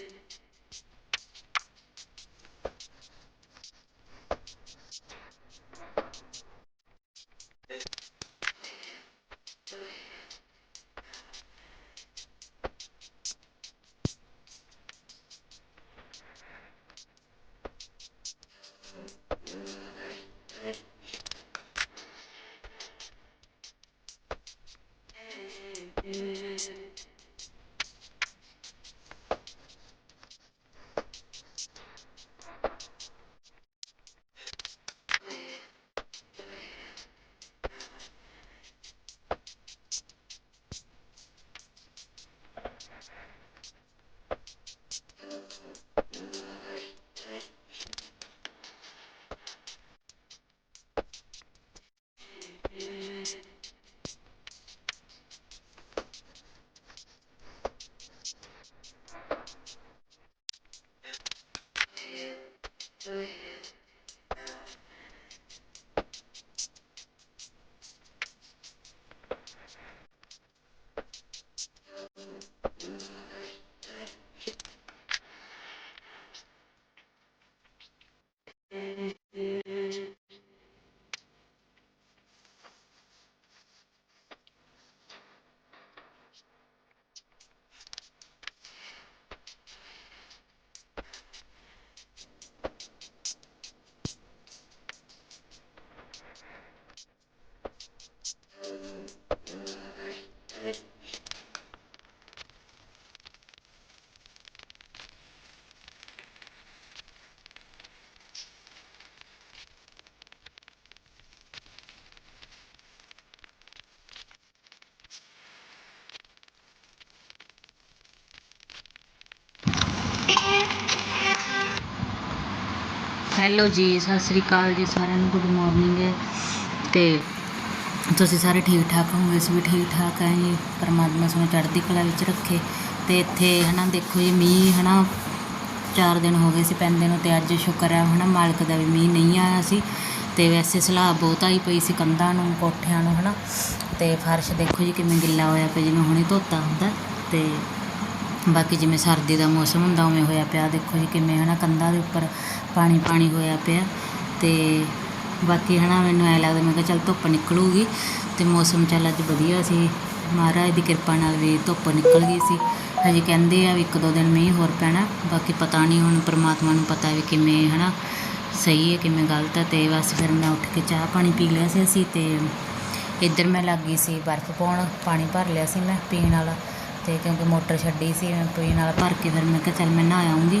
is, 对。ਹੈਲੋ ਜੀ, ਸਤਿ ਸ੍ਰੀ ਅਕਾਲ ਜੀ ਸਾਰਿਆਂ ਨੂੰ ਗੁੱਡ ਮਾਰਨਿੰਗ ਤੇ ਤੁਸੀਂ ਸਾਰੇ ਠੀਕ ਠਾਕ ਹੋਵੋਗੇ ਅਸੀਂ ਵੀ ਠੀਕ ਠਾਕ ਹਾਂ ਜੀ। ਪਰਮਾਤਮਾ ਸਾਨੂੰ ਚੜ੍ਹਦੀ ਕਲਾ ਵਿੱਚ ਰੱਖੇ। ਤੇ ਇੱਥੇ ਹਨਾ, ਦੇਖੋ ਜੀ, ਮੀਂਹ ਹਨਾ, ਚਾਰ ਦਿਨ ਹੋ ਗਏ ਸੀ ਪੈਂਦੇ ਨੂੰ ਤੇ ਅੱਜ ਸ਼ੁਕਰ ਹੈ ਹਨਾ, ਮਾਲਕ ਦਾ ਵੀ ਮੀਂਹ ਨਹੀਂ ਆਇਆ ਸੀ। ਤੇ ਵੈਸੇ ਸਲਾਹ ਬਹੁਤ ਆਈ ਪਈ ਸੀ ਕੰਧਾਂ ਨੂੰ, ਕੋਠਿਆਂ ਨੂੰ ਹਨਾ। ਤੇ ਫਰਸ਼ ਦੇਖੋ ਜੀ ਕਿਵੇਂ ਗਿੱਲਾ ਹੋਇਆ ਪਿਆ, ਜਿਵੇਂ ਹੁਣੇ ਧੋਤਾ ਹੁੰਦਾ। ਤੇ ਬਾਕੀ ਜਿਵੇਂ ਸਰਦੀ ਦਾ ਮੌਸਮ ਹੁੰਦਾ, ਉਵੇਂ ਹੋਇਆ ਪਿਆ। ਦੇਖੋ ਜੀ ਕਿਵੇਂ ਹਨਾ ਕੰਧਾਂ ਦੇ ਉੱਪਰ ਪਾਣੀ ਪਾਣੀ ਹੋਇਆ ਪਿਆ। ਤੇ ਬਾਕੀ ਹਨਾ ਮੈਨੂੰ ਐ ਲੱਗਦਾ, ਮੈਂ ਕਿਹਾ ਚੱਲ ਧੁੱਪ ਨਿਕਲੂਗੀ ਤੇ ਮੌਸਮ ਚੱਲ ਅੱਜ ਵਧੀਆ ਸੀ। ਮਹਾਰਾਜ ਦੀ ਕਿਰਪਾ ਨਾਲ ਵੀ ਧੁੱਪ ਨਿਕਲ ਗਈ ਸੀ। ਹਜੇ ਕਹਿੰਦੇ ਆ ਵੀ ਇੱਕ ਦੋ ਦਿਨ ਮੀਂਹ ਹੋਰ ਪੈਣਾ। ਬਾਕੀ ਪਤਾ ਨਹੀਂ ਹੁਣ ਪ੍ਰਮਾਤਮਾ ਨੂੰ ਪਤਾ ਵੀ ਕਿਵੇਂ ਹਨਾ ਸਹੀ ਹੈ, ਕਿਵੇਂ ਗਲਤ ਹੈ। ਤੇ ਬਸ ਫਿਰ ਮੈਂ ਉੱਠ ਕੇ ਚਾਹ ਪਾਣੀ ਪੀ ਲਿਆ ਸੀ ਅਸੀਂ ਤੇ ਇੱਧਰ ਮੈਂ ਲੱਗ ਗਈ ਸੀ ਬਰਫ਼ ਪਾਉਣ, ਪਾਣੀ ਭਰ ਲਿਆ ਸੀ ਮੈਂ ਪੀਣ ਵਾਲਾ। ਤੇ ਕਿਉਂਕਿ ਮੋਟਰ ਛੱਡੀ ਸੀ ਮੈਂ ਪੀਣ ਵਾਲਾ ਭਰ ਕੇ ਫਿਰ ਮੈਂ ਕਿਹਾ ਚੱਲ ਮੈਂ ਨਹਾ ਆਉਂਗੀ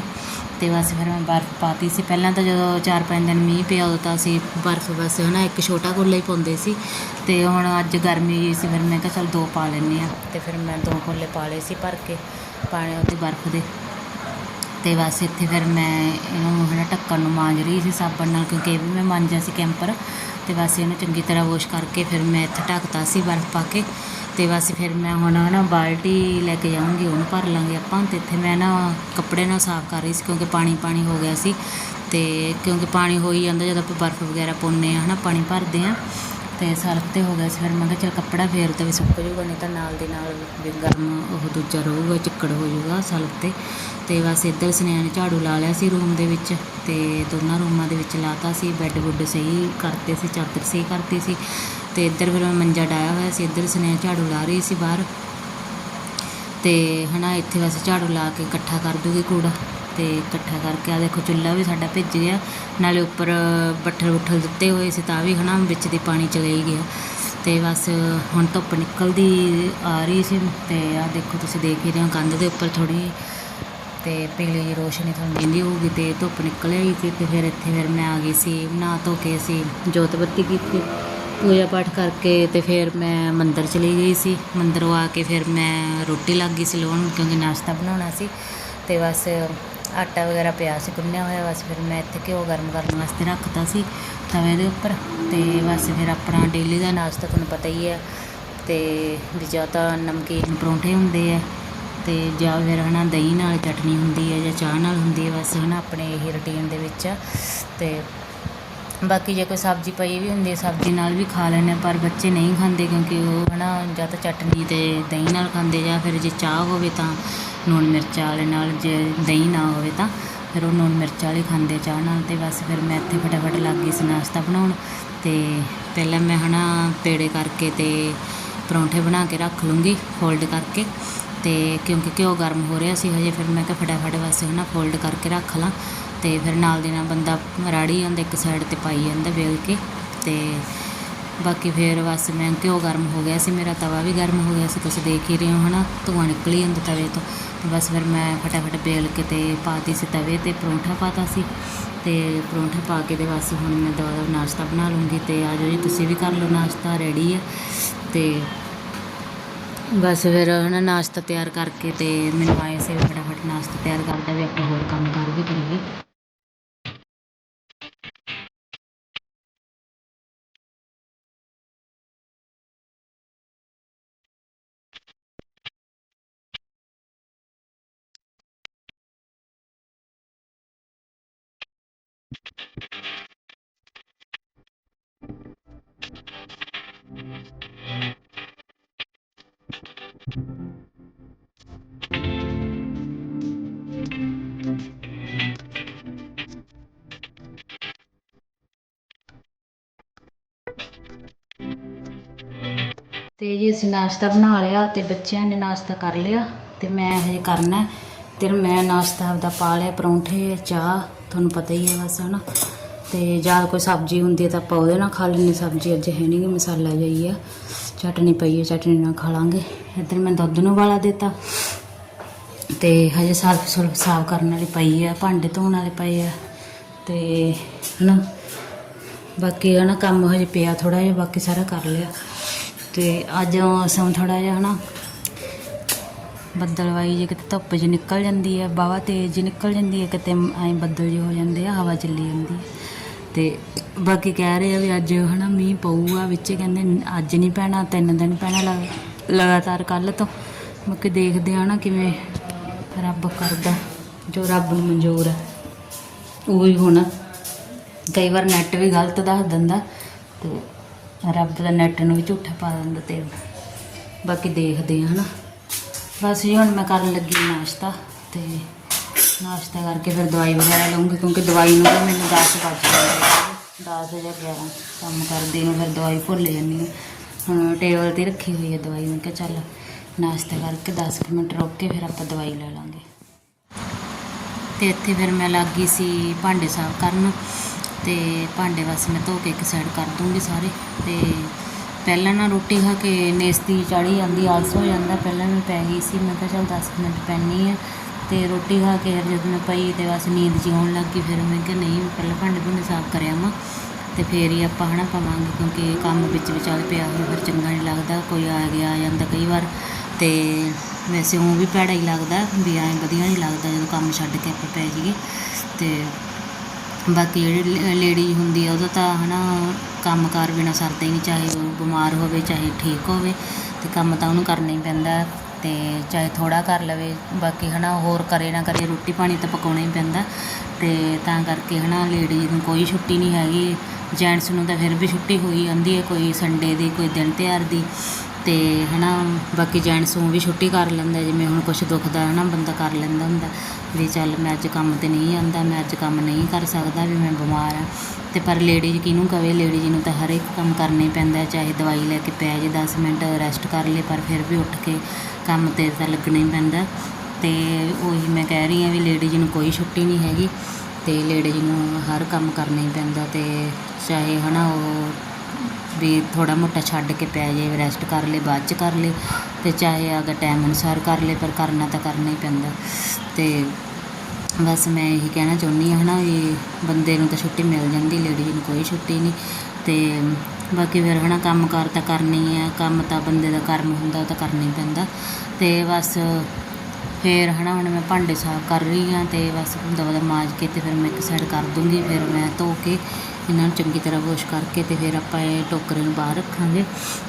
ਤੇ ਬਸ ਫਿਰ ਮੈਂ ਬਰਫ਼ ਪਾਤੀ ਸੀ। ਪਹਿਲਾਂ ਤਾਂ ਜਦੋਂ ਚਾਰ ਪੰਜ ਦਿਨ ਮੀਂਹ ਪਿਆ, ਉਦੋਂ ਤਾਂ ਅਸੀਂ ਬਰਫ਼ ਬਸ ਹਨਾ ਇੱਕ ਛੋਟਾ ਕੋਲਾ ਹੀ ਪਾਉਂਦੇ ਸੀ। ਤੇ ਹੁਣ ਅੱਜ ਗਰਮੀ ਜਿਹੀ ਸੀ, ਫਿਰ ਮੈਂ ਕਿਹਾ ਚੱਲ ਦੋ ਪਾ ਲੈਂਦੇ ਆ ਤੇ ਫਿਰ ਮੈਂ ਦੋ ਕੋਲੇ ਪਾ ਲਏ ਸੀ ਭਰ ਕੇ, ਪਾਣੀ ਉਹਦੀ ਬਰਫ਼ ਦੇ। ਤੇ ਬਸ ਇੱਥੇ ਫਿਰ ਮੈਂ ਇਹਨੂੰ ਹਨਾ ਢੱਕਣ ਨੂੰ ਮਾਂਜ ਰਹੀ ਸੀ ਸਾਬਣ ਨਾਲ, ਕਿਉਂਕਿ ਇਹ ਵੀ ਮੈਂ ਮਾਂਜਿਆ ਸੀ ਕੈਂਪਰ। ਤੇ ਬਸ ਇਹਨੂੰ ਚੰਗੀ ਤਰ੍ਹਾਂ ਵਾਸ਼ ਕਰਕੇ ਫਿਰ ਮੈਂ ਇੱਥੇ ਢੱਕਤਾ ਸੀ ਬਰਫ਼ ਪਾ ਕੇ। ਅਤੇ ਬਸ ਫਿਰ ਮੈਂ ਹੁਣ ਨਾ ਬਾਲਟੀ ਲੈ ਕੇ ਜਾਊਂਗੀ, ਉਹਨੂੰ ਭਰ ਲਾਂਗੇ ਆਪਾਂ ਅਤੇ ਇੱਥੇ ਮੈਂ ਨਾ ਕੱਪੜੇ ਨਾਲ ਸਾਫ਼ ਕਰ ਰਹੀ ਸੀ ਕਿਉਂਕਿ ਪਾਣੀ ਪਾਣੀ ਹੋ ਗਿਆ ਸੀ ਅਤੇ ਕਿਉਂਕਿ ਪਾਣੀ ਹੋ ਹੀ ਜਾਂਦਾ ਜਦੋਂ ਆਪਾਂ ਬਰਫ਼ ਵਗੈਰਾ ਪਾਉਂਦੇ ਹਾਂ ਹੈ ਨਾ ਪਾਣੀ ਭਰਦੇ ਹਾਂ। ਅਤੇ ਸਰਫ ਤੇ ਹੋ ਗਿਆ ਸੀ। ਫਿਰ ਮੈਂ ਕਿਹਾ ਚਲ ਕੱਪੜਾ ਫੇਰ ਤੇ ਵੀ ਸੁੱਕ ਜੂਗਾ ਨਹੀਂ ਤਾਂ ਨਾਲ ਦੀ ਨਾਲ ਵੀ ਗਰਮ ਉਹ ਦੂਜਾ ਰਹੂਗਾ, ਚਿੱਕੜ ਹੋ ਜੂਗਾ ਸਲਫ ਤੇ ਅਤੇ ਬਸ ਇੱਧਰ ਸੁਨੇਹਾ ਨੇ ਝਾੜੂ ਲਾ ਲਿਆ ਸੀ ਰੂਮ ਦੇ ਵਿੱਚ ਅਤੇ ਦੋਨਾਂ ਰੂਮਾਂ ਦੇ ਵਿੱਚ ਲਾਤਾ ਸੀ। ਬੈੱਡ ਬੁੱਡ ਸਹੀ ਕਰਤੇ ਸੀ, ਚਾਦਰ ਸਹੀ ਕਰਤੀ ਸੀ। ਅਤੇ ਇੱਧਰ ਫਿਰ ਮੈਂ ਮੰਜਾ ਡਾਇਆ ਹੋਇਆ ਸੀ, ਇੱਧਰ ਸੁਨੇਹਾ ਝਾੜੂ ਲਾ ਰਹੀ ਸੀ ਬਾਹਰ। ਤੇ ਹਨਾ, ਇੱਥੇ ਬਸ ਝਾੜੂ ਲਾ ਕੇ ਇਕੱਠਾ ਕਰ ਦੂਗੀ ਕੂੜਾ। ਤੇ ਇਕੱਠਾ ਕਰਕੇ ਆ ਦੇਖੋ ਚੁੱਲ੍ਹਾ ਵੀ ਸਾਡਾ ਭਿੱਜ ਗਿਆ। ਨਾਲੇ ਉੱਪਰ ਬੱਠਲ ਬੁੱਠਲ ਦਿੱਤੇ ਹੋਏ ਸੀ ਤਾਂ ਵੀ ਹਨਾ ਵਿੱਚ ਦੀ ਪਾਣੀ ਚਲੇ ਹੀ ਗਿਆ। ਤੇ ਬਸ ਹੁਣ ਧੁੱਪ ਨਿਕਲਦੀ ਆ ਰਹੀ ਸੀ ਤੇ ਆ ਦੇਖੋ ਤੁਸੀਂ ਦੇਖ ਹੀ ਰਹੇ ਹੋ ਕੰਧ ਦੇ ਉੱਪਰ ਥੋੜੀ ਤੇ ਪੀਲੀ ਜਿਹੀ ਰੋਸ਼ਨੀ ਤੁਹਾਨੂੰ ਦਿੰਦੀ ਹੋਊਗੀ ਤੇ ਧੁੱਪ ਨਿਕਲ ਆਈ ਸੀ ਤੇ ਫਿਰ ਇੱਥੇ ਫਿਰ ਮੈਂ ਆ ਗਈ ਸੀ ਨਹਾ ਧੋ ਕੇ ਸੀ ਜੋਤ ਬੱਤੀ ਕੀਤੀ, ਪੂਜਾ ਪਾਠ ਕਰਕੇ ਤੇ ਫਿਰ ਮੈਂ ਮੰਦਰ ਚਲੀ ਗਈ ਸੀ। ਮੰਦਰੋਂ ਆ ਕੇ ਫਿਰ ਮੈਂ ਰੋਟੀ ਲੱਗ ਗਈ ਸੀ ਲਾਉਣ ਕਿਉਂਕਿ ਨਾਸ਼ਤਾ ਬਣਾਉਣਾ ਸੀ। ਤੇ ਬਸ ਆਟਾ ਵਗੈਰਾ ਪਿਆ ਸੀ, ਗੁੰਨਿਆ ਹੋਇਆ ਬਸ, ਫਿਰ ਮੈਂ ਇੱਥੇ ਘਿਓ ਗਰਮ ਕਰਨ ਵਾਸਤੇ ਰੱਖਤਾ ਸੀ ਤਵੇ ਦੇ ਉੱਪਰ ਤੇ ਬਸ ਫਿਰ ਆਪਣਾ ਡੇਲੀ ਦਾ ਨਾਸ਼ਤਾ ਤੁਹਾਨੂੰ ਪਤਾ ਹੀ ਹੈ ਤੇ ਵੀ ਜਾਂ ਤਾਂ ਨਮਕੀਨ ਪਰੌਂਠੇ ਹੁੰਦੇ ਆ ਤੇ ਜਾਂ ਫਿਰ ਹਨਾ ਦਹੀਂ ਨਾਲ ਚਟਨੀ ਹੁੰਦੀ ਹੈ ਜਾਂ ਚਾਹ ਨਾਲ ਹੁੰਦੀ ਹੈ, ਬਸ ਹਨਾ ਆਪਣੇ ਇਹੀ ਰੁਟੀਨ ਦੇ ਵਿੱਚ ਆ ਤੇ ਬਾਕੀ ਜੇ ਕੋਈ ਸਬਜ਼ੀ ਪਈ ਵੀ ਹੁੰਦੀ ਸਬਜ਼ੀ ਨਾਲ ਵੀ ਖਾ ਲੈਂਦੇ ਹਾਂ, ਪਰ ਬੱਚੇ ਨਹੀਂ ਖਾਂਦੇ ਕਿਉਂਕਿ ਉਹ ਹਨਾ ਜਾਂ ਤਾਂ ਚਟਨੀ ਤੇ ਦਹੀਂ ਨਾਲ ਖਾਂਦੇ ਜਾਂ ਫਿਰ ਜੇ ਚਾਹ ਹੋਵੇ ਤਾਂ ਨੂਣ ਮਿਰਚਾਂ ਵਾਲੇ ਨਾਲ ਜੇ ਦਹੀਂ ਨਾ ਹੋਵੇ ਤਾਂ ਫਿਰ ਉਹ ਨੂਣ ਮਿਰਚ ਵਾਲੇ ਖਾਂਦੇ ਚਾਹ ਨਾਲ ਤੇ ਬਸ ਫਿਰ ਮੈਂ ਇੱਥੇ ਫਟਾਫਟ ਲੱਗ ਗਈ ਸੀ ਨਾਸ਼ਤਾ ਬਣਾਉਣ ਤੇ ਪਹਿਲਾਂ ਮੈਂ ਹਨਾ ਪੇੜੇ ਕਰਕੇ ਤੇ ਪਰੌਂਠੇ ਬਣਾ ਕੇ ਰੱਖ ਲੂੰਗੀ ਫੋਲਡ ਕਰਕੇ ਤੇ ਕਿਉਂਕਿ ਘਿਓ ਗਰਮ ਹੋ ਰਿਹਾ ਸੀ ਹਜੇ ਫਿਰ ਮੈਂ ਕਿਹਾ ਫਟਾਫਟ ਬਸ ਹਨਾ ਫੋਲਡ ਕਰਕੇ ਰੱਖ ਲਾਂ ਤੇ ਫਿਰ ਨਾਲ ਦੀ ਨਾਲ ਬੰਦਾ ਰਾੜੀ ਜਾਂਦਾ ਇੱਕ ਸਾਈਡ ਤੇ ਪਾਈ ਜਾਂਦਾ ਵੇਲ ਕੇ ਤੇ ਬਾਕੀ ਫਿਰ ਬਸ ਮੈਂ ਘਿਓ ਗਰਮ ਹੋ ਗਿਆ ਸੀ, ਮੇਰਾ ਤਵਾ ਵੀ ਗਰਮ ਹੋ ਗਿਆ ਸੀ, ਤੁਸੀਂ ਦੇਖ ਹੀ ਰਹੇ ਹੋ ਹਨਾ, ਧੂੰਆਂ ਨਿਕਲੀ ਜਾਂਦਾ ਤਵੇ ਤੋਂ। ਬਸ ਫਿਰ ਮੈਂ ਫਟਾਫਟ ਵੇਲ ਕੇ ਤੇ ਪਾਤੀ ਸੀ ਤਵੇ ਤੇ, ਪਰੌਂਠਾ ਪਾਤਾ ਸੀ ਤੇ ਪਰੌਂਠਾ ਪਾ ਕੇ ਤੇ ਬਸ ਹੁਣ ਮੈਂ ਦਵਾ ਦਾ ਨਾਸ਼ਤਾ ਬਣਾ ਲੂੰਗੀ ਤੇ ਆ ਜਾਓ ਜੀ, ਤੁਸੀਂ ਵੀ ਕਰ ਲਓ ਨਾਸ਼ਤਾ ਰੈਡੀ ਆ। ਤੇ ਬਸ ਫਿਰ ਹਨਾ ਨਾਸ਼ਤਾ ਤਿਆਰ ਕਰਕੇ ਤੇ ਮੈਨੂੰ ਆਏ ਸੀ ਫਟਾਫਟ ਨਾਸ਼ਤਾ ਤਿਆਰ ਕਰਦਾ ਵੀ ਆਪਾਂ ਹੋਰ ਕੰਮ ਕਰ ਵੀ ਕਰੀਏ। ਤੇ ਜੀ ਅਸੀਂ ਨਾਸ਼ਤਾ ਬਣਾ ਲਿਆ ਤੇ ਬੱਚਿਆਂ ਨੇ ਨਾਸ਼ਤਾ ਕਰ ਲਿਆ ਤੇ ਮੈਂ ਹਜੇ ਕਰਨਾ ਹੈ। ਤੇ ਮੈਂ ਨਾਸ਼ਤਾ ਆਪਦਾ ਪਾ ਲਿਆ, ਪਰੌਂਠੇ, ਚਾਹ, ਤੁਹਾਨੂੰ ਪਤਾ ਹੀ ਹੈ ਬਸ, ਹਨਾ। ਤੇ ਜਾਂ ਕੋਈ ਸਬਜ਼ੀ ਹੁੰਦੀ ਹੈ ਤਾਂ ਆਪਾਂ ਉਹਦੇ ਨਾਲ ਖਾ ਲੈਂਦੇ ਸਬਜ਼ੀ ਅੱਜ ਹੈ ਨਹੀਂ ਗੀ, ਮਸਾਲਾ ਜਾਈ ਆ। ਚਟਨੀ ਪਈ ਹੈ, ਚਟਨੀ ਨਾਲ ਖਾ ਲਾਂਗੇ। ਇੱਧਰ ਮੈਂ ਦੁੱਧ ਨੂੰ ਵਾਲਾ ਦਿੱਤਾ। ਤੇ ਹਜੇ ਸਾਫ਼ ਸੁਲਫ ਸਾਫ਼ ਕਰਨ ਵਾਲੀ ਪਈ ਆ, ਭਾਂਡੇ ਧੋਣ ਵਾਲੇ ਪਏ ਆ। ਤੇ, ਹਨਾ। ਬਾਕੀ, ਹਨਾ, ਕੰਮ ਹਜੇ ਪਿਆ ਥੋੜਾ ਜਿਹਾ, ਬਾਕੀ ਸਾਰਾ ਕਰ ਲਿਆ। ਤੇ ਅੱਜ ਮੌਸਮ ਥੋੜਾ ਜਿਹਾ ਹਨਾ ਬੱਦਲਵਾਈ ਜੇ ਕਿਤੇ ਧੁੱਪ ਜਿਹੀ ਨਿਕਲ ਜਾਂਦੀ ਹੈ, ਬਾਵਾ ਤੇਜ਼ ਜਿਹੀ ਨਿਕਲ ਜਾਂਦੀ ਹੈ, ਕਿਤੇ ਐਂ ਬੱਦਲ ਜਿਹੇ ਹੋ ਜਾਂਦੇ ਆ, ਹਵਾ ਚੱਲੀ ਜਾਂਦੀ ਹੈ। ਤੇ ਬਾਕੀ ਕਹਿ ਰਹੇ ਆ ਵੀ ਅੱਜ ਹਨਾ ਮੀਂਹ ਪਊਗਾ, ਵਿੱਚ ਕਹਿੰਦੇ ਅੱਜ ਨਹੀਂ ਪੈਣਾ, ਤਿੰਨ ਦਿਨ ਪੈਣਾ ਲਗ- ਲਗਾਤਾਰ ਕੱਲ ਤੋਂ। ਬਾਕੀ ਦੇਖਦੇ ਆ ਨਾ ਕਿਵੇਂ ਰੱਬ ਕਰਦਾ, ਜੋ ਰੱਬ ਨੂੰ ਮਨਜ਼ੂਰ ਹੈ। ਉਹ ਹੀ ਹੋਣਾ ਕਈ ਵਾਰ ਨੈਟ ਵੀ ਗਲਤ ਦੱਸ ਦਿੰਦਾ ਤੇ ਰੱਬ ਦਾ ਨੈਟ ਨੂੰ ਵੀ ਝੂਠਾ ਪਾ ਦਿੰਦਾ ਤੇ ਬਾਕੀ ਦੇਖਦੇ ਆ ਹਨਾ। ਬਸ ਜੀ, ਹੁਣ ਮੈਂ ਕਰਨ ਲੱਗੀ ਨਾਸ਼ਤਾ ਤੇ ਨਾਸ਼ਤਾ ਕਰਕੇ ਫਿਰ ਦਵਾਈ ਵਗੈਰਾ ਲਵਾਂਗੀ ਕਿਉਂਕਿ ਦਵਾਈ ਨੂੰ ਤਾਂ ਮੈਨੂੰ 10 ਵੱਜ ਜਾਂਦੇ 10 ਜਾਂ 11 ਕੰਮ ਕਰਦੀ ਨੂੰ ਫਿਰ ਦਵਾਈ ਭੁੱਲ ਜਾਂਦੀ ਹਾਂ। ਹੁਣ ਟੇਬਲ ਤੇ ਰੱਖੀ ਹੋਈ ਹੈ ਦਵਾਈ, ਮੈਂ ਕਿਹਾ ਚੱਲ ਨਾਸ਼ਤਾ ਕਰਕੇ 10 ਕੁ ਮਿੰਟ ਰੁਕ ਕੇ ਫਿਰ ਆਪਾਂ ਦਵਾਈ ਲੈ ਲਾਂਗੇ। ਤੇ ਇੱਥੇ ਫਿਰ ਮੈਂ ਲੱਗ ਗਈ ਸੀ ਭਾਂਡੇ ਸਾਫ਼ ਕਰਨ। ਅਤੇ ਭਾਂਡੇ ਬਸ ਮੈਂ ਧੋ ਕੇ ਇੱਕ ਸਾਈਡ ਕਰ ਦੂੰਗੀ ਸਾਰੇ ਅਤੇ ਪਹਿਲਾਂ ਨਾ ਰੋਟੀ ਖਾ ਕੇ ਨੇਸਤੀ ਚੜੀ ਜਾਂਦੀ, ਆਲਸ ਹੋ ਜਾਂਦਾ। ਪਹਿਲਾਂ ਮੈਂ ਪੈ ਗਈ ਸੀ, ਮੈਂ ਕਿਹਾ ਚੱਲ 10 ਮਿੰਟ ਪੈਣੀ ਆ। ਤੇ ਰੋਟੀ ਖਾ ਕੇ ਫਿਰ ਜਦੋਂ ਮੈਂ ਪਈ ਤੇ ਬਸ ਨੀਂਦ ਜਿਹੀ ਆਉਣ ਲੱਗ ਗਈ, ਫਿਰ ਮੈਂ ਕਿਹਾ ਨਹੀਂ ਪਹਿਲਾਂ ਭਾਂਡੇ ਭੁੰਡੇ ਸਾਫ਼ ਕਰਿਆ ਵਾਂ ਤੇ ਫੇਰ ਹੀ ਆਪਾਂ ਹਨਾ ਪਾਵਾਂਗੇ, ਕਿਉਂਕਿ ਕੰਮ ਵਿੱਚ ਵਿਚਾਲੇ ਪਿਆ ਹੋਵੇ ਫਿਰ ਚੰਗਾ ਨਹੀਂ ਲੱਗਦਾ, ਕੋਈ ਆ ਗਿਆ, ਆ ਜਾਂਦਾ ਕਈ ਵਾਰ। ਤੇ ਵੈਸੇ ਉਹ ਵੀ ਭੈੜਾ ਹੀ ਲੱਗਦਾ, ਵੀ ਐਂ ਵਧੀਆ ਨਹੀਂ ਲੱਗਦਾ ਜਦੋਂ ਕੰਮ ਛੱਡ ਕੇ ਆਪਾਂ ਪੈ ਜਾਈਏ। ਤੇ ਬਾਕੀ ਜਿਹੜੀ ਲੇਡੀ ਹੁੰਦੀ ਆ, ਉਹਦਾ ਤਾਂ ਹਨਾ ਕੰਮਕਾਰ ਬਿਨਾਂ ਸਰਦਾ ਹੀ ਨਹੀਂ, ਚਾਹੇ ਉਹ ਬਿਮਾਰ ਹੋਵੇ, ਚਾਹੇ ਠੀਕ ਹੋਵੇ, ਤੇ ਕੰਮ ਤਾਂ ਉਹਨੂੰ ਕਰਨਾ ਹੀ ਪੈਂਦਾ, ਤੇ ਚਾਹੇ ਥੋੜਾ ਕਰ ਲਵੇ, ਬਾਕੀ ਹਨਾ ਹੋਰ ਕਰੇ ਨਾ ਕਰੇ, ਰੋਟੀ ਪਾਣੀ ਤਾਂ ਪਕਾਉਣਾ ਹੀ ਪੈਂਦਾ, ਤੇ ਤਾਂ ਕਰਕੇ ਹਨਾ ਲੇਡੀਜ਼ ਨੂੰ ਕੋਈ ਛੁੱਟੀ ਨਹੀਂ ਹੈਗੀ, ਜੈਂਟਸ ਨੂੰ ਤਾਂ ਫਿਰ ਵੀ ਛੁੱਟੀ ਹੋਈ ਜਾਂਦੀ ਹੈ, ਕੋਈ ਸੰਡੇ ਦੀ, ਕੋਈ ਦਿਨ ਤਿਉਹਾਰ ਦੀ ਅਤੇ ਹੈ ਨਾ ਬਾਕੀ ਜੈਂਟਸ ਨੂੰ ਵੀ ਛੁੱਟੀ ਕਰ ਲੈਂਦਾ, ਜਿਵੇਂ ਹੁਣ ਕੁਛ ਦੁਖਦਾ ਨਾ ਬੰਦਾ ਕਰ ਲੈਂਦਾ ਹੁੰਦਾ, ਵੀ ਚੱਲ ਮੈਂ ਅੱਜ ਕੰਮ ਤੇ ਨਹੀਂ ਆਉਂਦਾ, ਮੈਂ ਅੱਜ ਕੰਮ ਨਹੀਂ ਕਰ ਸਕਦਾ, ਵੀ ਮੈਂ ਬਿਮਾਰ ਹਾਂ ਅਤੇ ਪਰ ਲੇਡੀਜ਼ ਕਿਹਨੂੰ ਕਵੇ ਲੇਡੀਜ਼ ਨੂੰ ਤਾਂ ਹਰ ਇੱਕ ਕੰਮ ਕਰਨਾ ਹੀ ਪੈਂਦਾ, ਚਾਹੇ ਦਵਾਈ ਲੈ ਕੇ ਪੈ ਜੇ ਦਸ ਮਿੰਟ ਰੈਸਟ ਕਰ ਲਏ ਪਰ ਫਿਰ ਵੀ ਉੱਠ ਕੇ ਕੰਮ ਤੇ ਤਾਂ ਲੱਗਣਾ ਹੀ ਪੈਂਦਾ। ਅਤੇ ਉਹੀ ਮੈਂ ਕਹਿ ਰਹੀ ਹਾਂ ਵੀ ਲੇਡੀਜ਼ ਨੂੰ ਕੋਈ ਛੁੱਟੀ ਨਹੀਂ ਹੈਗੀ ਅਤੇ ਲੇਡੀਜ਼ ਨੂੰ ਹਰ ਕੰਮ ਕਰਨਾ ਹੀ ਪੈਂਦਾ ਅਤੇ ਚਾਹੇ ਹੈ ਨਾ ਉਹ ਵੀ ਥੋੜ੍ਹਾ ਮੋਟਾ ਛੱਡ ਕੇ ਪੈ ਜਾਏ ਰੈਸਟ ਕਰ ਲਏ ਬਾਅਦ ਚ ਕਰ ਲਏ ਅਤੇ ਚਾਹੇ ਆਪਦਾ ਟਾਈਮ ਅਨੁਸਾਰ ਕਰ ਲਏ ਪਰ ਕਰਨਾ ਤਾਂ ਕਰਨਾ ਹੀ ਪੈਂਦਾ। ਅਤੇ ਬਸ ਮੈਂ ਇਹੀ ਕਹਿਣਾ ਚਾਹੁੰਦੀ ਹਾਂ ਹੈ ਨਾ ਵੀ ਬੰਦੇ ਨੂੰ ਤਾਂ ਛੁੱਟੀ ਮਿਲ ਜਾਂਦੀ ਲੇਡੀਜ਼ ਨੂੰ ਕੋਈ ਛੁੱਟੀ ਨਹੀਂ। ਅਤੇ ਬਾਕੀ ਫਿਰ ਹੈ ਨਾ ਕੰਮ ਕਾਰ ਤਾਂ ਕਰਨੀ ਹੈ ਕੰਮ ਤਾਂ ਬੰਦੇ ਦਾ ਕਰਮ ਹੁੰਦਾ, ਉਹ ਤਾਂ ਕਰਨਾ ਹੀ ਪੈਂਦਾ। ਅਤੇ ਬਸ ਫਿਰ ਹਨਾ, ਹੁਣ ਮੈਂ ਭਾਂਡੇ ਸਾਫ਼ ਕਰ ਰਹੀ ਹਾਂ ਅਤੇ ਬਸ ਦਵਾ ਦਾ ਮਾਜ ਕੇ ਅਤੇ ਫਿਰ ਮੈਂ ਇੱਕ ਸਾਈਡ ਕਰ ਦੂੰਗੀ, ਫਿਰ ਮੈਂ ਧੋ ਕੇ ਇਹਨਾਂ ਨੂੰ ਚੰਗੀ ਤਰ੍ਹਾਂ ਵਾਸ਼ ਕਰਕੇ ਤੇ ਫਿਰ ਆਪਾਂ ਇਹ ਟੋਕਰੇ ਨੂੰ ਬਾਹਰ ਰੱਖਾਂਗੇ।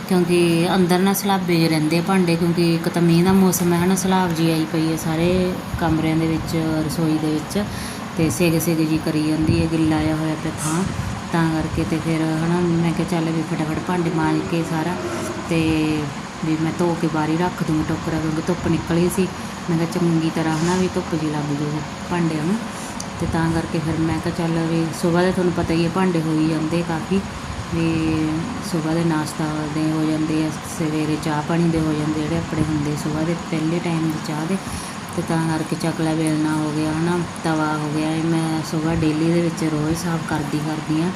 ਕਿਉਂਕਿ ਅੰਦਰ ਨਾ ਸਲਾਬੇ ਜਿਹੇ ਰਹਿੰਦੇ ਭਾਂਡੇ, ਕਿਉਂਕਿ ਇੱਕ ਤਾਂ ਮੀਂਹ ਦਾ ਮੌਸਮ ਹੈ ਨਾ, ਸਲਾਬ ਜੀ ਆਈ ਪਈ ਹੈ ਸਾਰੇ ਕਮਰਿਆਂ ਦੇ ਵਿੱਚ, ਰਸੋਈ ਦੇ ਵਿੱਚ, ਤੇ ਸੇਗ ਸੇਗ ਜੀ ਕਰੀ ਜਾਂਦੀ ਹੈ, ਗਿੱਲਾ ਆਇਆ ਹੋਇਆ ਪਿਆ ਥਾਂ। ਤਾਂ ਕਰਕੇ ਤੇ ਫਿਰ ਹਨਾ, ਮੈਂ ਕਿਹਾ ਚੱਲ ਵੀ ਫਟਾਫਟ ਭਾਂਡੇ ਮਾਂਜ ਕੇ ਸਾਰਾ ਤੇ ਵੀ ਮੈਂ ਧੋ ਕੇ ਬਾਹਰ ਹੀ ਰੱਖ ਦੂੰਗੀ ਟੋਕਰਾ, ਕਿਉਂਕਿ ਧੁੱਪ ਨਿਕਲੀ ਸੀ। ਮੈਂ ਕਿਹਾ ਚੰਗੀ ਤਰ੍ਹਾਂ ਹਨਾ ਵੀ ਧੁੱਪ ਜੀ ਲੱਗ ਜੂਗੀ ਭਾਂਡਿਆਂ ਨੂੰ। ਤੇ ਤਾਂ ਕਰਕੇ ਫਿਰ ਮੈਂ ਕਿਹਾ ਚੱਲ ਵੀ ਸਵੇਰ ਦੇ ਤੁਹਾਨੂੰ ਪਤਾ ਹੀ ਹੈ ਭਾਂਡੇ ਹੋਈ ਜਾਂਦੇ ਕਾਫੀ, ਵੀ ਸਵੇਰ ਦੇ ਨਾਸ਼ਤਾ ਦੇ ਹੋ ਜਾਂਦੇ ਆ, ਸਵੇਰੇ ਚਾਹ ਪਾਣੀ ਦੇ ਹੋ ਜਾਂਦੇ ਜਿਹੜੇ ਆਪਣੇ ਹੁੰਦੇ ਸਵੇਰ ਦੇ, ਪਹਿਲੇ ਟਾਈਮ ਦੀ ਚਾਹ ਦੇ, ਤੇ ਤਾਂ ਕਰਕੇ ਚਕਲਾ ਵੇਲਣਾ ਹੋ ਗਿਆ, ਹਨਾ, ਤਵਾ ਹੋ ਗਿਆ, ਇਹ ਮੈਂ ਸਵੇਰ ਡੇਲੀ ਦੇ ਵਿੱਚ ਰੋਜ਼ ਸਾਫ਼ ਕਰਦੀ ਕਰਦੀ ਹਾਂ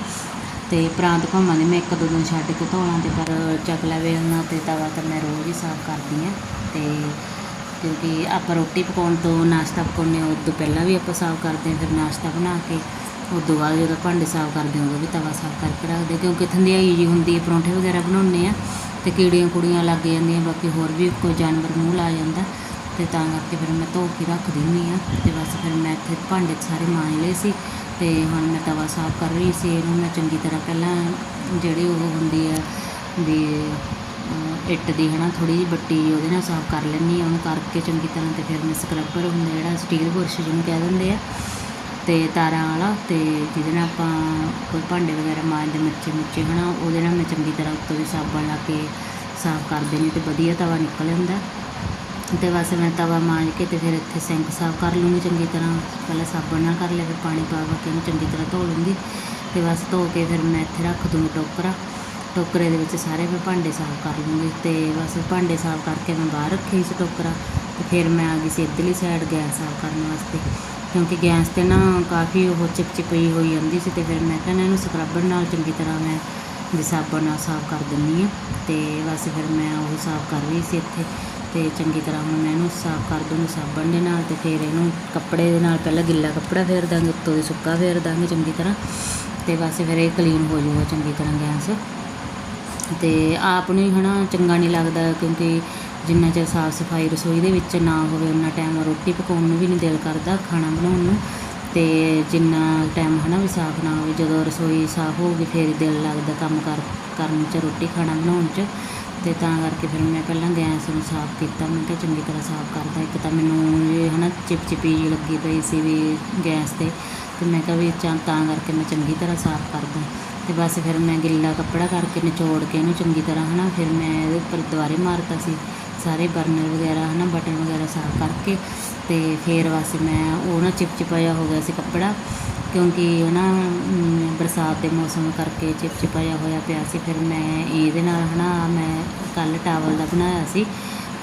ਤੇ ਪ੍ਰਾਂਤ ਭਾਵਾਂ ਦੇ ਮੈਂ ਇੱਕ ਦੋ ਦਿਨ ਛੱਡ ਕੇ ਧੋਲਾਂ ਤੇ ਪਰ ਚਕਲਾ ਵੇਲਣਾ ਤੇ ਤਵਾ ਤਾਂ ਮੈਂ ਰੋਜ਼ ਹੀ ਸਾਫ਼ ਕਰਦੀ ਹਾਂ ਤੇ ਕਿਉਂਕਿ ਆਪਾਂ ਰੋਟੀ ਪਕਾਉਣ ਤੋਂ ਨਾਸ਼ਤਾ ਪਕਾਉਂਦੇ ਹਾਂ, ਉਦੋਂ ਪਹਿਲਾਂ ਵੀ ਆਪਾਂ ਸਾਫ਼ ਕਰਦੇ ਹਾਂ, ਫਿਰ ਨਾਸ਼ਤਾ ਬਣਾ ਕੇ, ਉਦੋਂ ਬਾਅਦ ਜਦੋਂ ਭਾਂਡੇ ਸਾਫ਼ ਕਰਦੇ ਹਾਂ, ਉਦੋਂ ਵੀ ਤਵਾ ਸਾਫ਼ ਕਰਕੇ ਰੱਖਦੇ ਕਿਉਂਕਿ ਥੰਧਿਆਈ ਜੀ ਹੁੰਦੀ ਹੈ, ਪਰੌਂਠੇ ਵਗੈਰਾ ਬਣਾਉਂਦੇ ਆ ਤੇ ਕੀੜੀਆਂ ਕੁੜੀਆਂ ਲੱਗ ਜਾਂਦੀਆਂ, ਬਾਕੀ ਹੋਰ ਵੀ ਕੋਈ ਜਾਨਵਰ ਮੂੰਹ ਲਾ ਜਾਂਦਾ ਤੇ ਤਾਂ ਕਰਕੇ ਫਿਰ ਮੈਂ ਧੋ ਕੇ ਰੱਖ ਦਿੰਦੀ ਆ ਤੇ ਬਸ ਫਿਰ ਮੈਂ ਇੱਥੇ ਭਾਂਡੇ ਸਾਰੇ ਮਾਂਜ ਲਏ ਸੀ ਤੇ ਹੁਣ ਮੈਂ ਤਵਾ ਸਾਫ਼ ਕਰ ਰਹੀ ਸੀ, ਇਹਨੂੰ ਮੈਂ ਚੰਗੀ ਤਰ੍ਹਾਂ ਪਹਿਲਾਂ ਜਿਹੜੀ ਉਹ ਹੁੰਦੀ ਆ ਵੀ ਇੱਟ ਦੀ ਹਨਾ ਥੋੜੀ ਜਿਹੀ ਬੱਟੀ ਉਹਦੇ ਨਾਲ ਸਾਫ਼ ਕਰ ਲੈਂਦੀ ਆ ਉਹਨੂੰ ਕਰਕੇ ਚੰਗੀ ਤਰ੍ਹਾਂ ਤੇ ਫਿਰ ਮੈਂ ਸਕਰਬਰ ਹੁੰਦਾ ਜਿਹੜਾ ਸਟੀਲ ਬੁਰਸ਼ ਜਿਹਨੂੰ ਕਹਿ ਦਿੰਦੇ ਆ, ਤੇ ਤਾਰਾਂ ਵਾਲਾ, ਤੇ ਜਿਹਦੇ ਨਾਲ ਆਪਾਂ ਕੋਈ ਭਾਂਡੇ ਵਗੈਰਾ ਮਾਂਜਦੇ ਮਿਰਚੇ ਮੁੱਚੇ ਹਨਾ, ਉਹਦੇ ਨਾਲ ਮੈਂ ਚੰਗੀ ਤਰ੍ਹਾਂ ਉੱਤੋਂ ਦੀ ਸਾਬਣ ਲਾ ਕੇ ਸਾਫ਼ ਕਰ ਦੇਣੀ ਤੇ ਵਧੀਆ ਤਵਾ ਨਿਕਲ ਜਾਂਦਾ। ਤੇ ਬਸ ਮੈਂ ਤਵਾ ਮਾਂਜ ਕੇ ਤੇ ਫਿਰ ਇੱਥੇ ਸਿੰਕ ਸਾਫ਼ ਕਰ ਲੂੰਗੀ ਚੰਗੀ ਤਰ੍ਹਾਂ, ਪਹਿਲਾਂ ਸਾਬਣ ਨਾਲ ਕਰ ਲਿਆ, ਫਿਰ ਪਾਣੀ ਪਾ ਪਾ ਕੇ ਇਹਨੂੰ ਚੰਗੀ ਤਰ੍ਹਾਂ ਧੋ ਲੂੰਗੀ, ਤੇ ਬਸ ਧੋ ਕੇ ਫਿਰ ਮੈਂ ਇੱਥੇ ਰੱਖ ਦੂੰਗੀ ਟੋਕਰਾ। ਟੋਕਰੇ ਦੇ ਵਿੱਚ ਸਾਰੇ ਮੈਂ ਭਾਂਡੇ ਸਾਫ਼ ਕਰ ਲੂੰਗੀ ਤੇ ਬਸ ਭਾਂਡੇ ਸਾਫ਼ ਕਰਕੇ ਮੈਂ ਬਾਹਰ ਰੱਖੀ ਸੀ ਟੋਕਰਾ ਤੇ ਫਿਰ ਮੈਂ ਆ ਗਈ ਸੀ ਇੱਧਰਲੀ ਸਾਈਡ ਗੈਸ ਸਾਫ਼ ਕਰਨ ਵਾਸਤੇ ਕਿਉਂਕਿ ਗੈਸ 'ਤੇ ਨਾ ਕਾਫੀ ਉਹ ਚਿਪਚਿਪਈ ਹੋਈ ਜਾਂਦੀ ਸੀ ਤੇ ਫਿਰ ਮੈਂ ਕਹਿੰਦਾ ਇਹਨੂੰ ਸਕਰਬਰ ਨਾਲ ਚੰਗੀ ਤਰ੍ਹਾਂ ਮੈਂ ਵੀ ਸਾਬਣ ਨਾਲ ਸਾਫ਼ ਕਰ ਦਿੰਦੀ ਹਾਂ ਤੇ ਬਸ ਫਿਰ ਮੈਂ ਉਹ ਸਾਫ਼ ਕਰ ਰਹੀ ਸੀ ਇੱਥੇ ਤੇ ਚੰਗੀ ਤਰ੍ਹਾਂ ਹੁਣ ਮੈਂ ਇਹਨੂੰ ਸਾਫ਼ ਕਰ ਦੂੰਗੀ ਸਾਬਣ ਦੇ ਨਾਲ ਤੇ ਫਿਰ ਇਹਨੂੰ ਕੱਪੜੇ ਦੇ ਨਾਲ ਪਹਿਲਾਂ ਗਿੱਲਾ ਕੱਪੜਾ ਫੇਰ ਦਾਂਗੇ, ਉੱਤੋਂ ਦੀ ਸੁੱਕਾ ਫੇਰ ਦਾਂਗੇ ਚੰਗੀ ਤਰ੍ਹਾਂ ਤੇ ਬਸ ਫਿਰ ਇਹ ਕਲੀਨ ਹੋ ਜਾਊਗਾ ਚੰਗੀ ਤਰ੍ਹਾਂ ਗੈਸ। ਅਤੇ ਆਪ ਨੂੰ ਹੀ ਨਾ ਚੰਗਾ ਨਹੀਂ ਲੱਗਦਾ ਕਿਉਂਕਿ ਜਿੰਨਾ ਚਿਰ ਸਾਫ਼ ਸਫ਼ਾਈ ਰਸੋਈ ਦੇ ਵਿੱਚ ਨਾ ਹੋਵੇ, ਉਨਾ ਟਾਈਮ ਰੋਟੀ ਪਕਾਉਣ ਨੂੰ ਵੀ ਨਹੀਂ ਦਿਲ ਕਰਦਾ, ਖਾਣਾ ਬਣਾਉਣ ਨੂੰ। ਅਤੇ ਜਿੰਨਾ ਟਾਈਮ ਹੈ ਨਾ ਵੀ ਸਾਫ਼ ਨਾ ਹੋਵੇ, ਜਦੋਂ ਰਸੋਈ ਸਾਫ਼ ਹੋਊਗੀ, ਫਿਰ ਦਿਲ ਲੱਗਦਾ ਕੰਮ ਕਰ, ਕਰਨ 'ਚ, ਰੋਟੀ ਖਾਣਾ ਬਣਾਉਣ 'ਚ। ਅਤੇ ਤਾਂ ਕਰਕੇ ਫਿਰ ਮੈਂ ਪਹਿਲਾਂ ਗੈਸ ਨੂੰ ਸਾਫ਼ ਕੀਤਾ, ਮੈਂ ਕਿਹਾ ਚੰਗੀ ਤਰ੍ਹਾਂ ਸਾਫ਼ ਕਰਦਾ। ਇੱਕ ਤਾਂ ਮੈਨੂੰ ਇਹ ਨਾ ਚਿਪਚਿਪੀ ਜਿਹੀ ਲੱਗੀ ਪਈ ਸੀ ਵੀ ਗੈਸ ਤੇ। ਅਤੇ ਮੈਂ ਕਿਹਾ ਵੀ ਚਾ ਤਾਂ ਕਰਕੇ ਮੈਂ ਚੰਗੀ ਤਰ੍ਹਾਂ ਸਾਫ਼ ਕਰਦਾ। ਤੇ ਬਸ ਫਿਰ ਮੈਂ ਗਿੱਲਾ ਕੱਪੜਾ ਕਰਕੇ ਨਿਚੋੜ ਕੇ ਇਹਨੂੰ ਚੰਗੀ ਤਰ੍ਹਾਂ ਹਨਾ, ਫਿਰ ਮੈਂ ਇਹਦੇ ਉੱਪਰ ਦੁਬਾਰੇ ਮਾਰਤਾ ਸੀ, ਸਾਰੇ ਬਰਨਰ ਵਗੈਰਾ ਹਨਾ, ਬਟਨ ਵਗੈਰਾ ਸਾਫ਼ ਕਰਕੇ ਤੇ ਫਿਰ ਬਸ ਮੈਂ ਉਹ ਨਾ ਚਿਪਚਿਪਾਇਆ ਹੋ ਗਿਆ ਸੀ ਕੱਪੜਾ, ਕਿਉਂਕਿ ਉਹ ਨਾ ਬਰਸਾਤ ਦੇ ਮੌਸਮ ਕਰਕੇ ਚਿਪਚਿਪਾਇਆ ਹੋਇਆ ਪਿਆ ਸੀ, ਫਿਰ ਮੈਂ ਇਹਦੇ ਨਾਲ ਹਨਾ, ਮੈਂ ਕੱਲ ਟਾਵਲ ਦਾ ਬਣਾਇਆ ਸੀ,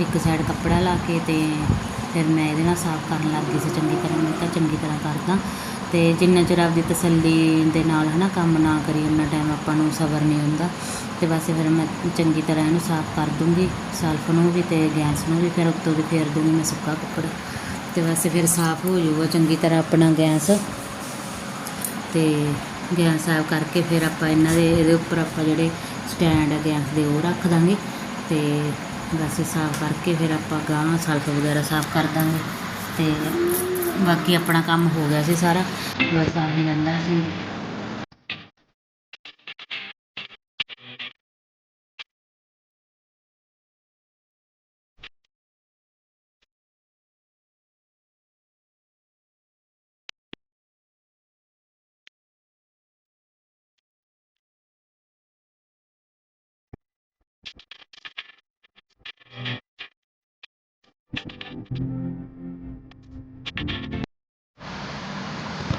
ਇੱਕ ਸਾਈਡ ਕੱਪੜਾ ਲਾ ਕੇ ਤੇ ਫਿਰ ਮੈਂ ਇਹਦੇ ਨਾਲ ਸਾਫ਼ ਕਰਨ ਲੱਗ ਗਈ ਸੀ, ਚੰਗੀ ਤਰ੍ਹਾਂ, ਮੈਂ ਤਾਂ ਚੰਗੀ ਤਰ੍ਹਾਂ ਕਰਦਾ। ਤੇ ਜਿੰਨਾ ਚਿਰ ਆਪਦੀ ਤਸੱਲੀ ਦੇ ਨਾਲ ਹਨਾ ਕੰਮ ਨਾ ਕਰੀ, ਉਨਾ ਟਾਈਮ ਆਪਾਂ ਨੂੰ ਸਬਰ ਨਹੀਂ ਹੁੰਦਾ। ਤੇ ਬਸ ਫਿਰ ਮੈਂ ਚੰਗੀ ਤਰ੍ਹਾਂ ਇਹਨੂੰ ਸਾਫ਼ ਕਰ ਦੂੰਗੀ, ਸਲਫ ਨੂੰ ਵੀ ਤੇ ਗੈਸ ਨੂੰ ਵੀ, ਫਿਰ ਉੱਤੋਂ ਦੀ ਫੇਰ ਦੂੰਗੀ ਮੈਂ ਸੁੱਕਾ ਕੱਪੜਾ। ਤੇ ਬਸ ਫਿਰ ਸਾਫ਼ ਹੋ ਜਾਊਗਾ ਚੰਗੀ ਤਰ੍ਹਾਂ ਆਪਣਾ ਗੈਸ। ਤੇ ਗੈਸ ਸਾਫ਼ ਕਰਕੇ ਫਿਰ ਆਪਾਂ ਇਹਨਾਂ ਦੇ, ਇਹਦੇ ਉੱਪਰ ਆਪਾਂ ਜਿਹੜੇ ਸਟੈਂਡ ਆ ਗੈਸ ਦੇ, ਉਹ ਰੱਖ ਦਾਂਗੇ। ਤੇ ਬਸ ਸਾਫ਼ ਕਰਕੇ ਫਿਰ ਆਪਾਂ ਗਾਂ ਸਲਫ ਵਗੈਰਾ ਸਾਫ਼ ਕਰ ਦਾਂਗੇ। ਤੇ ਬਾਕੀ ਆਪਣਾ ਕੰਮ ਹੋ ਗਿਆ ਸੀ ਸਾਰਾ। ਬਸ ਆਹੀ ਰਹਿੰਦਾ ਸੀ।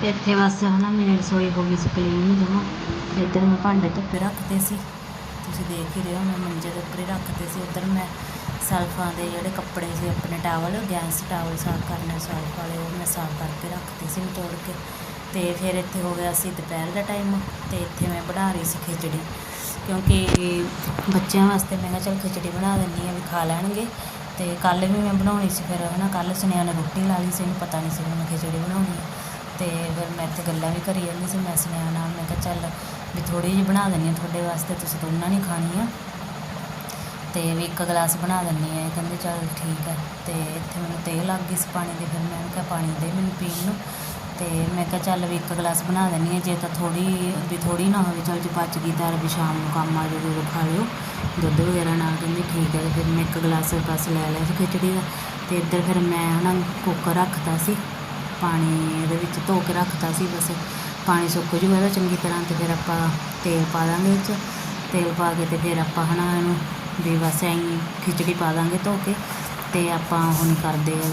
ਇੱਥੇ ਬਸ ਹਨਾ ਮੇਰੀ ਰਸੋਈ ਹੋ ਗਈ ਸੀ ਕਲੀਨ ਜਮਾ ਇੱਧਰ ਮੈਂ ਭਾਂਡੇ ਧੁੱਪੇ ਰੱਖਦੇ ਸੀ। ਤੁਸੀਂ ਦੇਖ ਹੀ ਰਹੇ ਹੋ, ਮੈਂ ਮੰਜੇ ਦੇ ਉੱਪਰ ਹੀ ਰੱਖਦੇ ਸੀ। ਉੱਧਰ ਮੈਂ ਸਲਫਾਂ ਦੇ ਜਿਹੜੇ ਕੱਪੜੇ ਸੀ, ਆਪਣੇ ਟਾਵਲ ਗੈਸ ਟਾਵਲ ਸਾਫ਼ ਕਰਨੇ ਸਲਫ ਵਾਲੇ, ਉਹ ਮੈਂ ਸਾਫ਼ ਕਰਕੇ ਰੱਖਦੇ ਸੀ ਨਿਚੋੜ ਕੇ। ਤੇ ਫਿਰ ਇੱਥੇ ਹੋ ਗਿਆ ਸੀ ਦੁਪਹਿਰ ਦਾ ਟਾਈਮ ਤੇ ਇੱਥੇ ਮੈਂ ਬਣਾ ਰਹੀ ਸੀ ਖਿਚੜੀ। ਕਿਉਂਕਿ ਬੱਚਿਆਂ ਵਾਸਤੇ ਮੈਂ ਕਿਹਾ ਚਲ ਖਿਚੜੀ ਬਣਾ ਦਿੰਦੀ ਆ ਵੀ ਖਾ ਲੈਣਗੇ। ਤੇ ਕੱਲ ਵੀ ਮੈਂ ਬਣਾਉਣੀ ਸੀ ਫਿਰ, ਹਨਾ ਕੱਲ ਸੁਨਿਆ ਨੇ ਰੋਟੀ ਲਾ ਲਈ ਸੀ ਇਹਨੂੰ ਪਤਾ ਨਹੀਂ ਸੀ ਵੀ ਮੈਂ ਖਿਚੜੀ ਬਣਾਉਣੀ ਅਤੇ ਫਿਰ ਮੈਂ ਇੱਥੇ ਗੱਲਾਂ ਵੀ ਕਰੀ ਜਾਂਦੀ ਸੀ, ਮੈਂ ਸੁਨਿਆ ਨਾਲ ਮੈਂ ਕਿਹਾ ਚੱਲ ਵੀ ਥੋੜ੍ਹੀ ਜਿਹੀ ਬਣਾ ਦਿੰਦੀ ਹਾਂ ਤੁਹਾਡੇ ਵਾਸਤੇ, ਤੁਸੀਂ ਦੋਨਾਂ ਨਹੀਂ ਖਾਣੀ ਆ ਅਤੇ ਵੀ ਇੱਕ ਗਲਾਸ ਬਣਾ ਦਿੰਦੀ ਹਾਂ, ਇਹ ਕਹਿੰਦੇ ਚੱਲ ਠੀਕ ਹੈ। ਅਤੇ ਇੱਥੇ ਮੈਨੂੰ ਤੇਲ ਲੱਗ ਗਈ ਸੀ ਪਾਣੀ ਦੀ, ਫਿਰ ਮੈਂ ਕਿਹਾ ਪਾਣੀ ਦੇ ਮੈਨੂੰ ਪੀਣ ਨੂੰ। ਅਤੇ ਮੈਂ ਕਿਹਾ ਚੱਲ ਵੀ ਇੱਕ ਗਲਾਸ ਬਣਾ ਦਿੰਦੀ ਹਾਂ, ਜੇ ਤਾਂ ਥੋੜ੍ਹੀ ਵੀ ਥੋੜ੍ਹੀ ਨਾ ਹੋਵੇ, ਚੱਲ ਜੇ ਬਚ ਗਈ ਤਾਂ ਵੀ ਸ਼ਾਮ ਨੂੰ ਕੰਮ ਆ ਜਾਊਗੀ ਉਦੋਂ ਖਾ ਲਿਓ। ਦੁੱਧ ਵਗੈਰਾ ਨਾਲ ਕਹਿੰਦੀ ਠੀਕ ਹੈ ਫਿਰ ਮੈਂ ਇੱਕ ਗਲਾਸ ਬਸ ਲੈ ਲਿਆ ਸੀ ਖਿਚੜੀ ਦਾ। ਅਤੇ ਇੱਧਰ ਫਿਰ ਮੈਂ ਨਾ ਕੁੱਕਰ ਰੱਖਤਾ ਸੀ। ਪਾਣੀ ਇਹਦੇ ਵਿੱਚ ਧੋ ਕੇ ਰੱਖਤਾ ਸੀ ਬਸ। ਪਾਣੀ ਸੁੱਕ ਜੂਗਾ ਇਹਦਾ ਚੰਗੀ ਤਰ੍ਹਾਂ ਤੇ ਫਿਰ ਆਪਾਂ ਤੇਲ ਪਾ ਦਾਂਗੇ ਇਹ 'ਚ ਤੇਲ ਪਾ ਕੇ ਤੇ ਫਿਰ ਆਪਾਂ ਹਨਾ ਇਹਨੂੰ ਵੀ ਬਸ ਐਂ ਖਿਚੜੀ ਪਾ ਦਾਂਗੇ ਧੋ ਕੇ। ਤੇ ਆਪਾਂ ਹੁਣ ਕਰਦੇ ਆ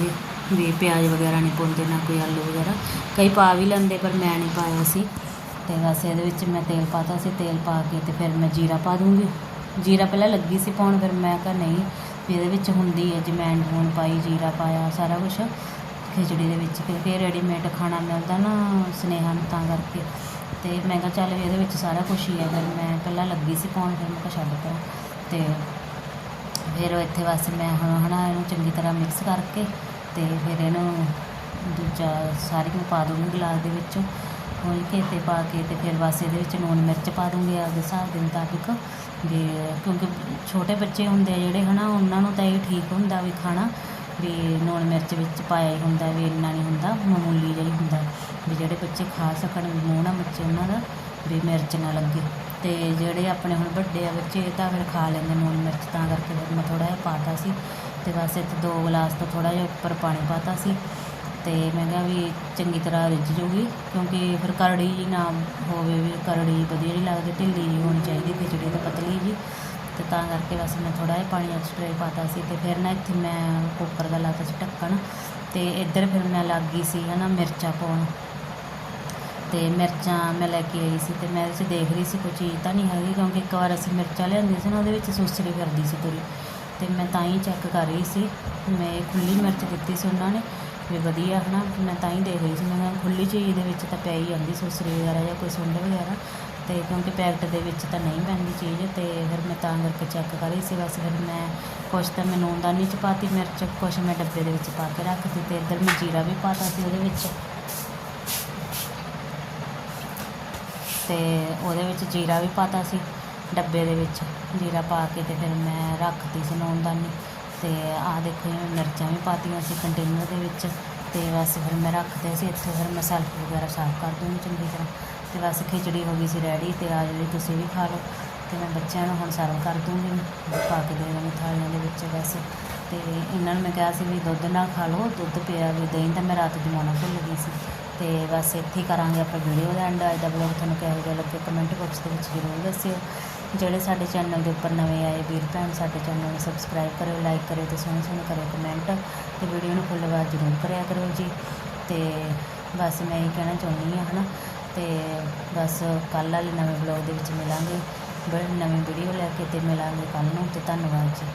ਵੀ ਪਿਆਜ਼ ਵਗੈਰਾ ਨਹੀਂ ਪਾਉਂਦੇ, ਨਾ ਕੋਈ ਆਲੂ ਵਗੈਰਾ। ਕਈ ਪਾ ਵੀ ਲੈਂਦੇ ਪਰ ਮੈਂ ਨਹੀਂ ਪਾਇਆ ਸੀ। ਤੇ ਬਸ ਇਹਦੇ ਵਿੱਚ ਮੈਂ ਤੇਲ ਪਾਤਾ ਸੀ। ਤੇਲ ਪਾ ਕੇ ਤੇ ਫਿਰ ਮੈਂ ਜੀਰਾ ਪਾ ਦੂੰਗੀ। ਜੀਰਾ ਪਹਿਲਾਂ ਲੱਗੀ ਸੀ ਪਾਉਣ, ਫਿਰ ਮੈਂ ਕਿਹਾ ਨਹੀਂ ਇਹਦੇ ਵਿੱਚ ਹੁੰਦੀ ਹੈ ਜਮੈਣ ਜਮੂਣ ਪਾਈ, ਜੀਰਾ ਪਾਇਆ, ਸਾਰਾ ਕੁਛ। ਖਿਚੜੀ ਦੇ ਵਿੱਚ ਕਿਉਂਕਿ ਰੈਡੀਮੇਡ ਖਾਣਾ ਮਿਲਦਾ ਨਾ ਸੁਨੇਹਾ ਨੂੰ ਤਾਂ ਕਰਕੇ। ਅਤੇ ਮੈਂ ਕਿਹਾ ਚੱਲ ਵੀ ਇਹਦੇ ਵਿੱਚ ਸਾਰਾ ਕੁਛ ਹੀ ਹੈ ਫਿਰ ਮੈਂ ਪਹਿਲਾਂ ਲੱਗੀ ਸੀ ਪਾਉਣ, ਫਿਰ ਮੈਂ ਕਿਹਾ ਛੱਡ ਪਰਾਂ। ਅਤੇ ਫਿਰ ਇੱਥੇ ਬਸ ਮੈਂ ਹੁਣ ਹਨਾ ਇਹਨੂੰ ਚੰਗੀ ਤਰ੍ਹਾਂ ਮਿਕਸ ਕਰਕੇ ਅਤੇ ਫਿਰ ਇਹਨੂੰ ਦੂਜਾ ਸਾਰੀ ਨੂੰ ਪਾ ਦੂੰਗੀ ਗਲਾਸ ਦੇ ਵਿੱਚ। ਖੋਲ੍ਹ ਕੇ ਤੇ ਪਾ ਕੇ ਤੇ ਫਿਰ ਬਸ ਇਹਦੇ ਵਿੱਚ ਲੂਣ ਮਿਰਚ ਪਾ ਦੂੰਗੀ ਆਪਦੇ ਹਿਸਾਬ ਦੇ ਮੁਤਾਬਿਕ। ਵੀ ਕਿਉਂਕਿ ਛੋਟੇ ਬੱਚੇ ਹੁੰਦੇ ਆ ਜਿਹੜੇ ਹਨਾ, ਉਹਨਾਂ ਨੂੰ ਤਾਂ ਇਹ ਠੀਕ ਹੁੰਦਾ ਵੀ ਖਾਣਾ। ਵੀ ਲੂਣ ਮਿਰਚ ਵਿੱਚ ਪਾਇਆ ਹੀ ਹੁੰਦਾ ਵੀ ਇੰਨਾ ਨਹੀਂ ਹੁੰਦਾ, ਮਾਮੂਲੀ ਜਿਹਾ ਹੀ ਹੁੰਦਾ। ਵੀ ਜਿਹੜੇ ਬੱਚੇ ਖਾ ਸਕਣ ਵੀ ਮੂੰਹ ਨਾ ਬੱਚੇ, ਉਹਨਾਂ ਦਾ ਵੀ ਮਿਰਚ ਨਾ ਲੱਗੇ। ਅਤੇ ਜਿਹੜੇ ਆਪਣੇ ਹੁਣ ਵੱਡੇ ਆ ਬੱਚੇ, ਇਹ ਤਾਂ ਫਿਰ ਖਾ ਲੈਂਦੇ ਲੂਣ ਮਿਰਚ, ਤਾਂ ਕਰਕੇ ਫਿਰ ਮੈਂ ਥੋੜ੍ਹਾ ਜਿਹਾ ਪਾਤਾ ਸੀ। ਅਤੇ ਬਸ ਇੱਥੇ ਦੋ ਗਲਾਸ ਤੋਂ ਥੋੜ੍ਹਾ ਜਿਹਾ ਉੱਪਰ ਪਾਣੀ ਪਾਤਾ ਸੀ। ਅਤੇ ਮੈਂ ਕਿਹਾ ਵੀ ਚੰਗੀ ਤਰ੍ਹਾਂ ਰਿੱਝ ਜੂਗੀ, ਕਿਉਂਕਿ ਫਿਰ ਕਰੜੀ ਜੀ ਨਾ ਹੋਵੇ ਵੀ ਕਰੜੀ ਵਧੀਆ ਨਹੀਂ ਲੱਗਦੀ, ਢਿੱਲੀ ਜੀ ਹੋਣੀ ਚਾਹੀਦੀ ਖਿਚੜੀ ਤਾਂ ਪਤਲੀ ਜੀ ਤੇ ਤਾਂ ਕਰਕੇ ਬਸ ਮੈਂ ਥੋੜ੍ਹਾ ਜਿਹਾ ਪਾਣੀ ਐਕਸਟਰਾ ਹੀ ਪਾਤਾ ਸੀ ਤੇ ਫਿਰ ਨਾ ਇੱਥੇ ਮੈਂ ਕੁੱਕਰ ਦਾ ਲਾਤਾ ਸੀ ਢੱਕਣ ਤੇ ਇੱਧਰ ਫਿਰ ਮੈਂ ਲੱਗ ਗਈ ਸੀ ਹਨਾ ਮਿਰਚਾਂ ਪਾਉਣ। ਤੇ ਮਿਰਚਾਂ ਮੈਂ ਲੈ ਕੇ ਆਈ ਸੀ ਤੇ ਮੈਂ ਇਹਦੇ 'ਚ ਦੇਖ ਰਹੀ ਸੀ ਕੋਈ ਚੀਜ਼ ਤਾਂ ਨਹੀਂ ਹੈਗੀ ਕਿਉਂਕਿ ਇੱਕ ਵਾਰ ਅਸੀਂ ਮਿਰਚਾਂ ਲਿਆਂਦੀ ਸੀ ਨਾ ਉਹਦੇ ਵਿੱਚ ਸੁਸਰੀ ਫਿਰਦੀ ਸੀ ਤੁਰੀ ਤੇ ਮੈਂ ਤਾਂ ਹੀ ਚੈੱਕ ਕਰ ਰਹੀ ਸੀ, ਮੈਂ ਖੁੱਲੀ ਮਿਰਚ ਦਿੱਤੀ ਸੀ ਉਹਨਾਂ ਨੇ ਵੀ ਵਧੀਆ ਹੈ ਨਾ ਮੈਂ ਤਾਂ ਹੀ ਦੇਖ ਰਹੀ ਸੀ, ਮੈਂ ਕਿਹਾ ਖੁੱਲੀ ਚੀਜ਼ ਦੇ ਵਿੱਚ ਤਾਂ ਪੈ ਹੀ ਜਾਂਦੀ ਸੁਸਰੀ ਵਗੈਰਾ ਜਾਂ ਕੋਈ ਸੁੰਡ ਵਗੈਰਾ। ਤੇ ਕਿਉਂਕਿ ਪੈਕਟ ਦੇ ਵਿੱਚ ਤਾਂ ਨਹੀਂ ਪੈਂਦੀ ਚੀਜ਼ ਤੇ ਫਿਰ ਮੈਂ ਤਾਂ ਕਰਕੇ ਚੈੱਕ ਕਰੀ ਸੀ, ਬਸ ਫਿਰ ਮੈਂ ਕੁਛ ਤਾਂ ਮੈਂ ਨੂਨਦਾਨੀ ਚ ਪਾਤੀ ਮਿਰਚ, ਕੁਛ ਮੈਂ ਡੱਬੇ ਦੇ ਵਿੱਚ ਪਾ ਕੇ ਰੱਖਤੀ ਤੇ ਇੱਧਰ ਮੈਂ ਜੀਰਾ ਵੀ ਪਾਤਾ ਸੀ ਉਹਦੇ ਵਿੱਚ। ਤੇ ਉਹਦੇ ਵਿੱਚ ਜੀਰਾ ਵੀ ਪਾਤਾ ਸੀ, ਡੱਬੇ ਦੇ ਵਿੱਚ ਜੀਰਾ ਪਾ ਕੇ ਤੇ ਫਿਰ ਮੈਂ ਰੱਖਤੀ ਸੀ ਨੂਨਦਾਨੀ। ਤੇ ਆਹ ਦੇਖੋ ਜਿਵੇਂ ਮਿਰਚਾਂ ਵੀ ਪਾਤੀਆਂ ਸੀ ਕੰਟੇਨਰ ਦੇ ਵਿੱਚ ਤੇ ਬਸ ਫਿਰ ਮੈਂ ਰੱਖਦੇ ਸੀ, ਇੱਥੇ ਫਿਰ ਮੈਂ ਸੈਲਫ ਵਗੈਰਾ ਸਾਫ਼ ਕਰ ਦੂੰਗੀ ਚੰਗੀ ਤਰ੍ਹਾਂ। ਤੇ ਬਸ ਖਿਚੜੀ ਹੋ ਗਈ ਸੀ ਰੈਡੀ ਤੇ ਆ ਜਿਹੜੀ ਤੁਸੀਂ ਵੀ ਖਾ ਲਓ। ਤੇ ਮੈਂ ਬੱਚਿਆਂ ਨੂੰ ਹੁਣ ਸਰਵ ਕਰ ਦੂੰਗੀ। ਪਾ ਕੇ ਦੇ ਦਾਂਗੀ ਥਾਲੀਆਂ ਦੇ ਵਿੱਚ ਬਸ। ਤੇ ਇਹਨਾਂ ਨੂੰ ਮੈਂ ਕਿਹਾ ਸੀ ਵੀ ਦੁੱਧ ਨਾਲ ਖਾ ਲਓ, ਦੁੱਧ ਪਿਆ ਵੀ ਦਹੀਂ ਤਾਂ ਮੈਂ ਰਾਤ ਜਮਾਉਣਾ ਭੁੱਲ ਗਈ ਸੀ। ਤੇ ਬਸ ਇੱਥੇ ਹੀ ਕਰਾਂਗੇ ਆਪਾਂ ਵੀਡੀਓ ਦਾ। ਐਂਡ ਅੱਜ ਦਾ ਬਲੌਗ ਤੁਹਾਨੂੰ ਕਿਹੋ ਜਿਹਾ ਲੱਗੇ ਕਮੈਂਟ ਬਾਕਸ ਦੇ ਵਿੱਚ ਜ਼ਰੂਰ ਦੱਸਿਓ। ਜਿਹੜੇ ਸਾਡੇ ਚੈਨਲ ਦੇ ਉੱਪਰ ਨਵੇਂ ਆਏ ਵੀਰ ਭੈਣ, ਸਾਡੇ ਚੈਨਲ ਨੂੰ ਸਬਸਕ੍ਰਾਈਬ ਕਰਿਓ ਲਾਈਕ ਕਰਿਓ ਤੇ ਸੋਹਣੇ ਸੋਹਣੇ ਕਰਿਓ ਕਮੈਂਟ ਤੇ ਵੀਡੀਓ ਨੂੰ ਫੁੱਲ ਆਵਾਜ਼ ਜ਼ਰੂਰ ਕਰਿਆ ਕਰੋ ਜੀ। ਤੇ ਬਸ ਮੈਂ ਇਹ ਕਹਿਣਾ ਚਾਹੁੰਦੀ ਹਾਂ, ਹਨਾ। ਅਤੇ ਬਸ ਕੱਲ੍ਹ ਵਾਲੇ ਨਵੇਂ ਬਲੌਗ ਦੇ ਵਿੱਚ ਮਿਲਾਂਗੇ। ਬੜੀ ਨਵੀਂ ਵੀਡੀਓ ਲੈ ਕੇ ਅਤੇ ਮਿਲਾਂਗੇ ਕੱਲ੍ਹ ਨੂੰ ਅਤੇ ਧੰਨਵਾਦ ਜੀ।